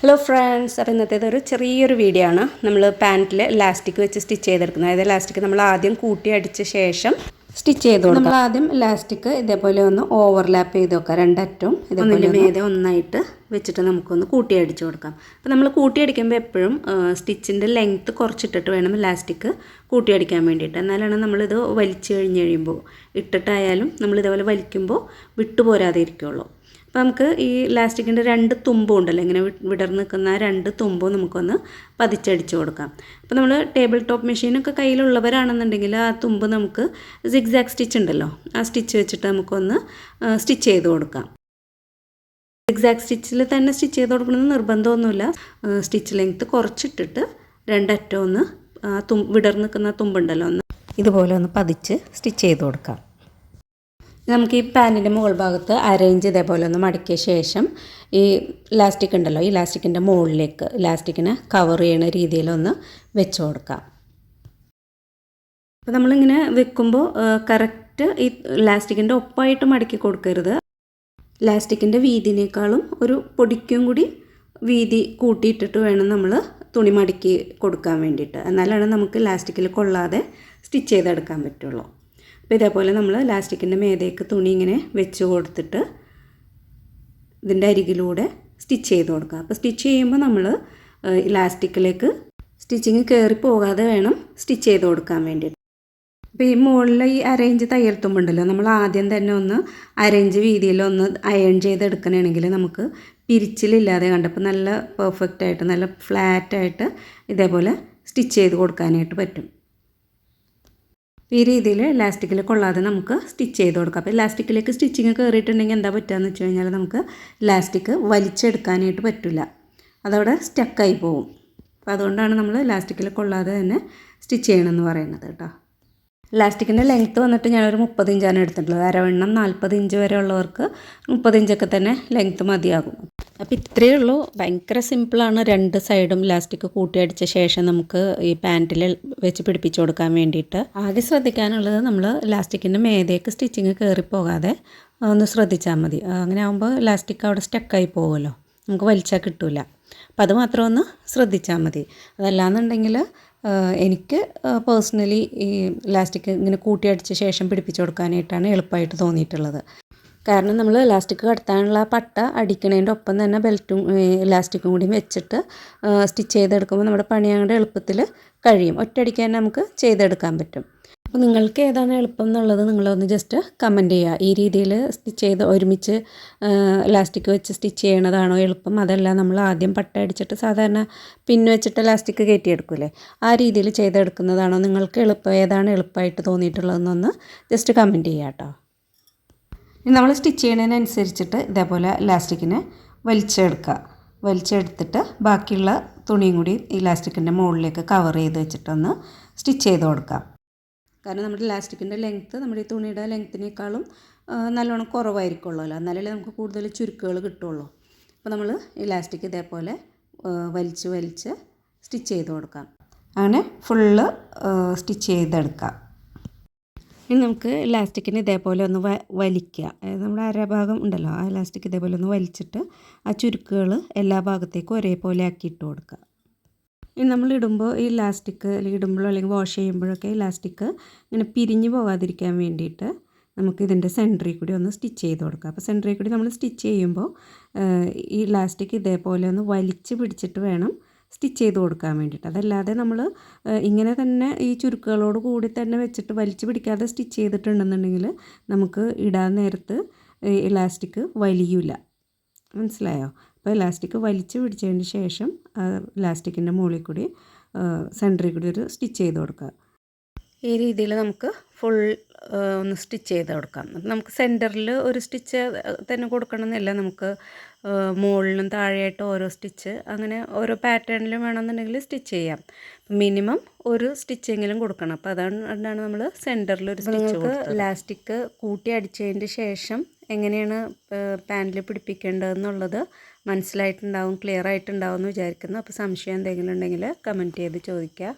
Hello friends അപ്പോൾ ഇന്നത്തേത് ഒരു ചെറിയൊരു വീഡിയോ ആണ്. നമ്മൾ പാന്റിൽ ലാസ്റ്റിക് വെച്ച് സ്റ്റിച്ച് ചെയ്തെടുക്കുന്നത്. അതായത് ലാസ്റ്റിക് നമ്മൾ ആദ്യം കൂട്ടി അടിച്ച ശേഷം സ്റ്റിച്ച് ചെയ്ത് നമ്മൾ ആദ്യം ലാസ്റ്റിക് ഇതേപോലെ ഒന്ന് ഓവർലാപ്പ് ചെയ്ത് വെക്കാം രണ്ടറ്റവും ഇതേപോലെ മേതെ ഒന്നായിട്ട് വെച്ചിട്ട് നമുക്കൊന്ന് കൂട്ടി അടിച്ചു കൊടുക്കാം. അപ്പോൾ നമ്മൾ കൂട്ടി അടിക്കുമ്പോൾ എപ്പോഴും സ്റ്റിച്ചിന്റെ ലെങ്ത്ത് കുറച്ചിട്ടിട്ട് വേണം ലാസ്റ്റിക് കൂട്ടി അടിക്കാൻ വേണ്ടിയിട്ട്. എന്നാലാണ് നമ്മളിത് വലിച്ചു കഴിഞ്ഞ് കഴിയുമ്പോൾ ഇട്ടിട്ടായാലും നമ്മൾ ഇതേപോലെ വലിക്കുമ്പോൾ വിട്ടുപോരാതെ ഇരിക്കുള്ളൂ. അപ്പോൾ നമുക്ക് ഈ ലാസ്റ്റിക്കിന്റെ രണ്ട് തുമ്പും ഉണ്ടല്ലോ ഇങ്ങനെ വിടർന്ന് നിൽക്കുന്ന രണ്ട് തുമ്പും നമുക്കൊന്ന് പതിച്ചടിച്ച് കൊടുക്കാം. അപ്പോൾ നമ്മൾ ടേബിൾ ടോപ്പ് മെഷീനൊക്കെ കയ്യിലുള്ളവരാണെന്നുണ്ടെങ്കിൽ ആ തുമ്പ് നമുക്ക് സിഗ്സാഗ് സ്റ്റിച്ച് ഉണ്ടല്ലോ ആ സ്റ്റിച്ച് വെച്ചിട്ട് നമുക്കൊന്ന് സ്റ്റിച്ച് ചെയ്ത് കൊടുക്കാം. സിഗ്സാഗ് സ്റ്റിച്ചിൽ തന്നെ സ്റ്റിച്ച് ചെയ്ത് കൊടുക്കണമെന്ന് നിർബന്ധമൊന്നുമില്ല. സ്റ്റിച്ച് ലെങ്ത്ത് കുറച്ചിട്ടിട്ട് രണ്ടറ്റം ഒന്ന് തും വിടർന്ന് നിൽക്കുന്ന തുമ്പുണ്ടല്ലോ ഒന്ന് ഇതുപോലെ ഒന്ന് പതിച്ച് സ്റ്റിച്ച് ചെയ്ത് കൊടുക്കാം. നമുക്ക് ഈ പാന്റിന്റെ മുകൾ ഭാഗത്ത് അരേഞ്ച് ഇതേപോലെ ഒന്ന് മടക്കിയ ശേഷം ഈ ഇലാസ്റ്റിക് ഉണ്ടല്ലോ ഈ ലാസ്റ്റിക്കിന്റെ മുകളിലേക്ക് ലാസ്റ്റിക്കിനെ കവർ ചെയ്യുന്ന രീതിയിലൊന്ന് വെച്ച് കൊടുക്കാം. അപ്പോൾ നമ്മളിങ്ങനെ വെക്കുമ്പോൾ കറക്റ്റ് ഈ ലാസ്റ്റിക്കിന്റെ ഒപ്പമായിട്ട് മടക്കി കൊടുക്കരുത്. ലാസ്റ്റിക്കിന്റെ വീതിനേക്കാളും ഒരു പൊടിക്കും കൂടി വീതി കൂട്ടിയിട്ടിട്ട് വേണം നമ്മൾ തുണി മടക്കി കൊടുക്കാൻ വേണ്ടിയിട്ട്. എന്നാലാണ് നമുക്ക് ഇലാസ്റ്റിക്കിൽ കൊള്ളാതെ സ്റ്റിച്ച് ചെയ്തെടുക്കാൻ പറ്റുള്ളൂ. അപ്പോൾ ഇതേപോലെ നമ്മൾ ലാസ്റ്റിക്കിന്റെ മേതേക്ക് തുണി ഇങ്ങനെ വെച്ച് കൊടുത്തിട്ട് ഇതിന്റെ അരികിലൂടെ സ്റ്റിച്ച് ചെയ്ത് കൊടുക്കുക. അപ്പോൾ സ്റ്റിച്ച് ചെയ്യുമ്പോൾ നമ്മൾ ഇലാസ്റ്റിക്കിലേക്ക് സ്റ്റിച്ചിങ് കയറി പോകാതെ വേണം സ്റ്റിച്ച് ചെയ്ത് കൊടുക്കാൻ വേണ്ടിയിട്ട്. അപ്പോൾ ഈ മുകളിൽ ഈ അറേഞ്ച് തയ്യൽ തുമ്പുണ്ടല്ലോ നമ്മൾ ആദ്യം തന്നെ ഒന്ന് അറേഞ്ച് വീതിയിൽ ഒന്ന് അയൺ ചെയ്തെടുക്കണമെങ്കിൽ നമുക്ക് പിരിച്ചിലില്ലാതെ കണ്ടപ്പോൾ നല്ല പെർഫെക്റ്റ് ആയിട്ട് നല്ല ഫ്ലാറ്റായിട്ട് ഇതേപോലെ സ്റ്റിച്ച് ചെയ്ത് കൊടുക്കാനായിട്ട് പറ്റും. ഈ രീതിയിൽ ഇലാസ്റ്റിക്കിൽ കൊള്ളാതെ നമുക്ക് സ്റ്റിച്ച് ചെയ്ത് കൊടുക്കാം. അപ്പോൾ ഇലാസ്റ്റിക്കിലേക്ക് സ്റ്റിച്ചിങ് കയറിയിട്ടുണ്ടെങ്കിൽ എന്താ പറ്റുകയെന്ന് വെച്ച് കഴിഞ്ഞാൽ നമുക്ക് ഇലാസ്റ്റിക് വലിച്ചെടുക്കാനായിട്ട് പറ്റില്ല. അതവിടെ സ്റ്റക്കായി പോകും അപ്പോൾ അതുകൊണ്ടാണ് നമ്മൾ ഇലാസ്റ്റിക്കിൽ കൊള്ളാതെ തന്നെ സ്റ്റിച്ച് ചെയ്യണമെന്ന് പറയുന്നത് കേട്ടോ. ലാസ്റ്റിക്കിന്റെ ലെങ്ത്ത് വന്നിട്ട് ഞാനൊരു മുപ്പത് ഇഞ്ചാണ് എടുത്തിട്ടുള്ളത്. അരവണ്ണം നാൽപ്പത് ഇഞ്ച് വരെ ഉള്ളവർക്ക് മുപ്പത് ഇഞ്ചൊക്കെ തന്നെ ലെങ്ത്ത് മതിയാകും. അപ്പോൾ ഇത്രയേ ഉള്ളൂ. ഭയങ്കര സിമ്പിളാണ് രണ്ട് സൈഡും ലാസ്റ്റിക് കൂട്ടിയടിച്ച ശേഷം നമുക്ക് ഈ പാന്റിൽ വെച്ച് പിടിപ്പിച്ചു കൊടുക്കാൻ വേണ്ടിയിട്ട്. ആകെ ശ്രദ്ധിക്കാനുള്ളത് നമ്മൾ ലാസ്റ്റിക്കിന്റെ മേതേക്ക് സ്റ്റിച്ചിങ് കയറി പോകാതെ ഒന്ന് ശ്രദ്ധിച്ചാൽ മതി. അങ്ങനെ ആകുമ്പോൾ ലാസ്റ്റിക് അവിടെ സ്റ്റക്കായി പോകുമല്ലോ നമുക്ക് വലിച്ചാൽ കിട്ടില്ല അപ്പോൾ അത് മാത്രം ഒന്ന് ശ്രദ്ധിച്ചാൽ മതി. അതല്ലാന്നുണ്ടെങ്കിൽ എനിക്ക് പേഴ്സണലി ഈ ലാസ്റ്റിക് ഇങ്ങനെ കൂട്ടിയടിച്ച ശേഷം പിടിപ്പിച്ചു കൊടുക്കാനായിട്ടാണ് എളുപ്പമായിട്ട് തോന്നിയിട്ടുള്ളത്. കാരണം നമ്മൾ ഇലാസ്റ്റിക് കടത്താനുള്ള പട്ട അടിക്കണതിന്റെ ഒപ്പം തന്നെ ബെൽറ്റും ഇലാസ്റ്റിക്കും കൂടി വെച്ചിട്ട് സ്റ്റിച്ച് ചെയ്തെടുക്കുമ്പോൾ നമ്മുടെ പണി അങ്ങോട്ട് എളുപ്പത്തിൽ കഴിയും. ഒറ്റയടിക്ക് തന്നെ നമുക്ക് ചെയ്തെടുക്കാൻ പറ്റും. അപ്പോൾ നിങ്ങൾക്ക് ഏതാണ് എളുപ്പം എന്നുള്ളത് നിങ്ങളൊന്ന് ജസ്റ്റ് കമന്റ് ചെയ്യുക. ഈ രീതിയിൽ സ്റ്റിച്ച് ചെയ്ത് ഒരുമിച്ച് ഇലാസ്റ്റിക് വെച്ച് സ്റ്റിച്ച് ചെയ്യണതാണോ എളുപ്പം? അതല്ല നമ്മൾ ആദ്യം പട്ട അടിച്ചിട്ട് സാധാരണ പിന്ന് വെച്ചിട്ട് ഇലാസ്റ്റിക് കയറ്റിയെടുക്കൂലേ ആ രീതിയിൽ ചെയ്തെടുക്കുന്നതാണോ നിങ്ങൾക്ക് എളുപ്പം? ഏതാണ് എളുപ്പമായിട്ട് തോന്നിയിട്ടുള്ളതെന്നൊന്ന് ജസ്റ്റ് കമന്റ് ചെയ്യുക കേട്ടോ. നമ്മൾ സ്റ്റിച്ച് ചെയ്യുന്നതിനനുസരിച്ചിട്ട് ഇതേപോലെ ലാസ്റ്റിക്കിനെ വലിച്ചെടുക്കുക. വലിച്ചെടുത്തിട്ട് ബാക്കിയുള്ള തുണിയും കൂടി ഈ ലാസ്റ്റിക്കിന്റെ മുകളിലേക്ക് കവർ ചെയ്ത് വെച്ചിട്ടൊന്ന് സ്റ്റിച്ച് ചെയ്ത് കൊടുക്കാം. കാരണം നമ്മുടെ ലാസ്റ്റിക്കിന്റെ ലെങ്ത്ത് നമ്മുടെ ഈ തുണിയുടെ ലെങ്ത്തിനേക്കാളും നല്ലോണം കുറവായിരിക്കുള്ളൂ എന്നാലല്ലേ നമുക്ക് കൂടുതൽ ചുരുക്കുകൾ കിട്ടുള്ളൂ. അപ്പോൾ നമ്മൾ ഇലാസ്റ്റിക് ഇതേപോലെ വലിച്ച് വലിച്ച് സ്റ്റിച്ച് ചെയ്ത് കൊടുക്കാം. അങ്ങനെ ഫുള്ള് സ്റ്റിച്ച് ചെയ്തെടുക്കാം. ഇനി നമുക്ക് ഇലാസ്റ്റിക്കിന് ഇതേപോലെ ഒന്ന് വലിക്കുക. അതായത് നമ്മുടെ അരഭാഗം ഉണ്ടല്ലോ ആ ഇലാസ്റ്റിക് ഇതേപോലെ ഒന്ന് വലിച്ചിട്ട് ആ ചുരുക്കുകൾ എല്ലാ ഭാഗത്തേക്കും ഒരേപോലെ ആക്കി ഇട്ട് കൊടുക്കുക. ഇനി നമ്മൾ ഇടുമ്പോൾ ഈ ഇലാസ്റ്റിക് അല്ലെങ്കിൽ ഇടുമ്പോഴോ അല്ലെങ്കിൽ വാഷ് ചെയ്യുമ്പോഴൊക്കെ ഈ ലാസ്റ്റിക് ഇങ്ങനെ പിരിഞ്ഞു പോകാതിരിക്കാൻ വേണ്ടിയിട്ട് നമുക്ക് ഇതിന്റെ സെന്ററിൽ കൂടി ഒന്ന് സ്റ്റിച്ച് ചെയ്ത് കൊടുക്കുക. അപ്പോൾ സെന്ററിൽ കൂടി നമ്മൾ സ്റ്റിച്ച് ചെയ്യുമ്പോൾ ഈ ഇലാസ്റ്റിക് ഇതേപോലെ ഒന്ന് വലിച്ച് പിടിച്ചിട്ട് വേണം സ്റ്റിച്ച് ചെയ്ത് കൊടുക്കാൻ വേണ്ടിയിട്ട്. അതല്ലാതെ നമ്മൾ ഇങ്ങനെ തന്നെ ഈ ചുരുക്കുകളോട് കൂടി തന്നെ വെച്ചിട്ട് വലിച്ചു പിടിക്കാതെ സ്റ്റിച്ച് ചെയ്തിട്ടുണ്ടെന്നുണ്ടെങ്കിൽ നമുക്ക് ഇടാൻ നേരത്ത് ഇലാസ്റ്റിക് വലിയില്ല മനസ്സിലായോ? അപ്പോൾ ഇലാസ്റ്റിക് വലിച്ചു പിടിച്ചതിന് ശേഷം ഇലാസ്റ്റിക്കിന്റെ മുകളിൽ കൂടി സെന്ററിൽ കൂടി ഒരു സ്റ്റിച്ച് ചെയ്ത് കൊടുക്കുക. ഈ രീതിയിൽ നമുക്ക് ഫുൾ ഒന്ന് സ്റ്റിച്ച് ചെയ്ത് കൊടുക്കാം. നമുക്ക് സെന്ററിൽ ഒരു സ്റ്റിച്ച് തന്നെ കൊടുക്കണമെന്നില്ല. നമുക്ക് മുകളിലും താഴെയായിട്ട് ഓരോ സ്റ്റിച്ച് അങ്ങനെ ഓരോ പാറ്റേണിലും വേണമെന്നുണ്ടെങ്കിൽ സ്റ്റിച്ച് ചെയ്യാം. മിനിമം ഒരു സ്റ്റിച്ചെങ്കിലും കൊടുക്കണം. അപ്പോൾ അതാണ് നമ്മൾ സെന്ററിൽ ഒരു സ്റ്റിച്ച് ലാസ്റ്റിക് കൂട്ടി അടിച്ചതിന്റെ ശേഷം എങ്ങനെയാണ് പാന്റിൽ പിടിപ്പിക്കേണ്ടതെന്നുള്ളത് മനസ്സിലായിട്ടുണ്ടാവും ക്ലിയർ ആയിട്ടുണ്ടാവും എന്ന് വിചാരിക്കുന്നു. അപ്പോൾ സംശയം എന്തെങ്കിലും ഉണ്ടെങ്കിൽ കമന്റ് ചെയ്ത് ചോദിക്കുക.